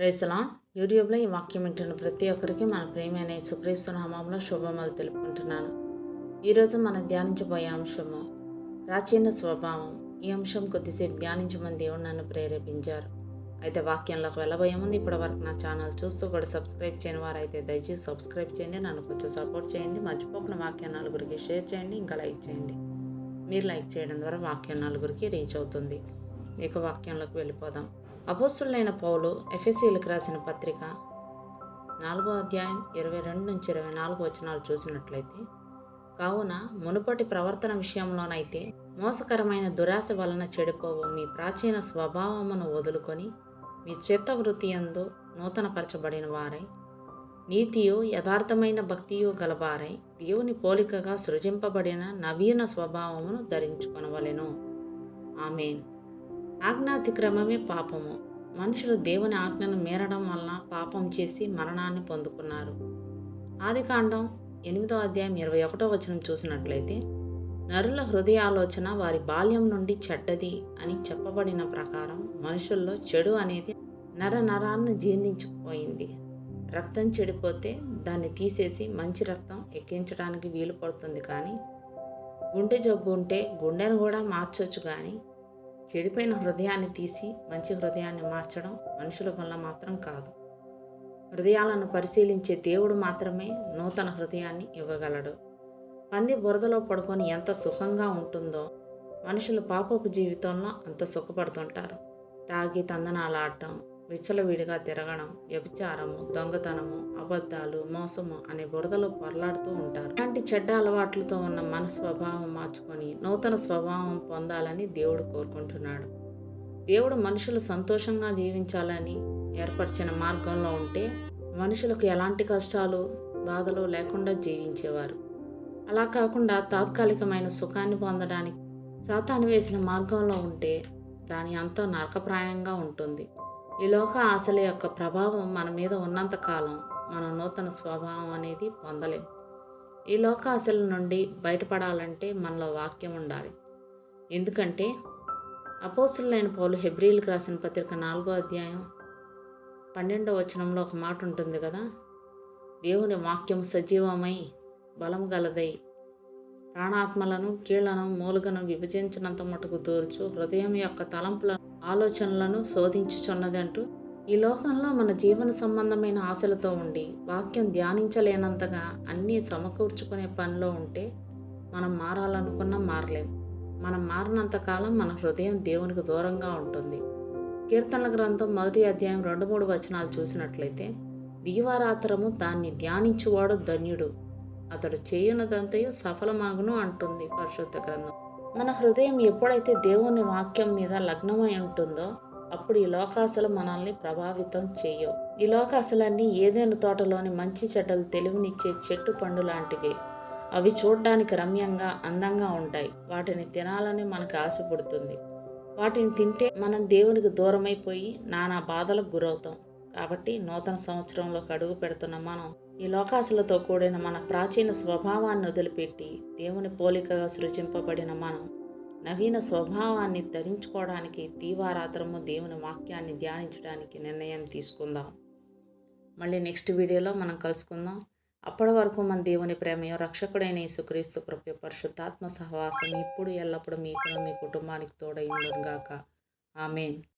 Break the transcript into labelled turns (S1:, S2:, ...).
S1: ప్రైసలా యూట్యూబ్లో ఈ వాక్యం వింటున్న ప్రతి ఒక్కరికి మన ప్రేమైన సుక్రీస్తున్న నామంలో శుభములు తెలుపుకుంటున్నాను. ఈరోజు మనం ధ్యానించబోయే అంశము ప్రాచీన స్వభావం. ఈ అంశం కొద్దిసేపు ధ్యానించమని దేవుడు నన్ను ప్రేరేపించారు. అయితే వాక్యంలోకి వెళ్ళబోయే ముందు ఇప్పటి వరకు నా ఛానల్ చూస్తూ కూడా సబ్స్క్రైబ్ చేయని వారు అయితే దయచేసి సబ్స్క్రైబ్ చేయండి నన్ను కొంచెం సపోర్ట్ చేయండి మర్చిపోకుండా వాక్యం నలుగురికి షేర్ చేయండి ఇంకా లైక్ చేయండి. మీరు లైక్ చేయడం ద్వారా వాక్యం నలుగురికి రీచ్ అవుతుంది. ఇక వాక్యంలోకి వెళ్ళిపోదాం. అపోస్తులైన పౌలు ఎఫ్ఎస్సీలకు రాసిన పత్రిక నాలుగో అధ్యాయం ఇరవై రెండు నుంచి ఇరవై నాలుగు వచనాలు చూసినట్లయితే కావున మునుపటి ప్రవర్తన విషయంలోనైతే మోసకరమైన దురాశ వలన చెడిపోవు మీ ప్రాచీన స్వభావమును వదులుకొని మీ చిత్త వృత్తి ఎందు నూతనపరచబడిన వారై నీతియు యథార్థమైన భక్తియు గలవారై దేవుని పోలికగా సృజింపబడిన నవీన స్వభావమును ధరించుకొనవలెను. ఆమెన్. ఆజ్ఞాతిక్రమమే పాపము. మనుషులు దేవుని ఆజ్ఞను మీరడం వలన పాపం చేసి మరణాన్ని పొందుకున్నారు. ఆదికాండం ఎనిమిదో అధ్యాయం ఇరవై ఒకటో వచనం చూసినట్లయితే నరుల హృదయ ఆలోచన వారి బాల్యం నుండి చెడ్డది అని చెప్పబడిన ప్రకారం మనుషుల్లో చెడు అనేది నర నరాన్ని జీర్ణించుకుపోయింది రక్తం చెడిపోతే దాన్ని తీసేసి మంచి రక్తం ఎక్కించడానికి వీలు పడుతుంది కానీ గుండె జబ్బు ఉంటే గుండెను కూడా మార్చొచ్చు కానీ చెడిపోయిన హృదయాన్ని తీసి మంచి హృదయాన్ని మార్చడం మనుషుల వల్ల మాత్రం కాదు. హృదయాలను పరిశీలించే దేవుడు మాత్రమే నూతన హృదయాన్ని ఇవ్వగలడు. పంది బురదలో పడుకొని ఎంత సుఖంగా ఉంటుందో మనుషులు పాపపు జీవితంలో అంత సుఖపడుతుంటారు. తాగి తందనాలు ఆడటం విచ్చలవిడిగా తిరగడం వ్యభిచారము దొంగతనము అబద్ధాలు మోసము అనే బురదలో పొరలాడుతూ ఉంటారు. అలాంటి చెడ్డ అలవాట్లతో ఉన్న మన స్వభావం మార్చుకొని నూతన స్వభావం పొందాలని దేవుడు కోరుకుంటున్నాడు. దేవుడు మనుషులు సంతోషంగా జీవించాలని ఏర్పరిచిన మార్గంలో ఉంటే మనుషులకు ఎలాంటి కష్టాలు బాధలు లేకుండా జీవించేవారు. అలా కాకుండా తాత్కాలికమైన సుఖాన్ని పొందడానికి సాతాను వేసిన మార్గంలో ఉంటే దాని అంతా నరకప్రాయంగా ఉంటుంది. ఈ లోక ఆశల యొక్క ప్రభావం మన మీద ఉన్నంతకాలం మన నూతన స్వభావం అనేది పొందలేం. ఈ లోక ఆశల నుండి బయటపడాలంటే మనలో వాక్యం ఉండాలి. ఎందుకంటే అపోసులైన పౌలు హెబ్రిల్కి రాసిన పత్రిక నాలుగో అధ్యాయం పన్నెండో వచనంలో ఒక మాట ఉంటుంది కదా? దేవుని వాక్యం సజీవమై బలం గలదై ప్రాణాత్మలను కీళ్ళను మూలుగను విభజించినంత మటుకు దూర్చు హృదయం యొక్క తలంపులను ఆలోచనలను శోధించుచున్నదంటూ ఈ లోకంలో మన జీవన సంబంధమైన ఆశలతో ఉండి వాక్యం ధ్యానించలేనంతగా అన్నీ సమకూర్చుకునే పనిలో ఉంటే మనం మారాలనుకున్నా మారలేం. మనం మారినంతకాలం మన హృదయం దేవునికి దూరంగా ఉంటుంది. కీర్తనల గ్రంథం మొదటి అధ్యాయం రెండు మూడు వచనాలు చూసినట్లయితే దీవారాత్రము దాన్ని ధ్యానించువాడు ధన్యుడు. అతడు చేయునదంతయు సఫలమాగును అంటుంది పరిశుద్ధ గ్రంథం. మన హృదయం ఎప్పుడైతే దేవుని వాక్యం మీద లగ్నమై ఉంటుందో అప్పుడు ఈ లోకాశలు మనల్ని ప్రభావితం చేయవు. ఈ లోకాశలన్నీ ఏదైనా తోటలోని మంచి చెడ్డలు తెలివినిచ్చే చెట్టు పండు లాంటివే. అవి చూడడానికి రమ్యంగా అందంగా ఉంటాయి. వాటిని తినాలని మనకు ఆశ పుడుతుంది. వాటిని తింటే మనం దేవునికి దూరమైపోయి నానా బాధలకు గురవుతాం. కాబట్టి నూతన సంవత్సరంలోకి అడుగు పెడుతున్న మనం ఈ లోకాసులతో కూడిన మన ప్రాచీన స్వభావాన్ని వదిలిపెట్టి దేవుని పోలికగా సృజింపబడిన మనం నవీన స్వభావాన్ని ధరించుకోవడానికి దీవారాత్రము దేవుని వాక్యాన్ని ధ్యానించడానికి నిర్ణయం తీసుకుందాం. మళ్ళీ నెక్స్ట్ వీడియోలో మనం కలుసుకుందాం. అప్పటి వరకు మన దేవుని ప్రేమయో రక్షకుడైన యేసుక్రీస్తు కృప పరిశుద్ధాత్మ సహవాసం ఇప్పుడు ఎల్లప్పుడూ మీకు మీ కుటుంబానికి తోడై ఉండుగాక ఆమెన్.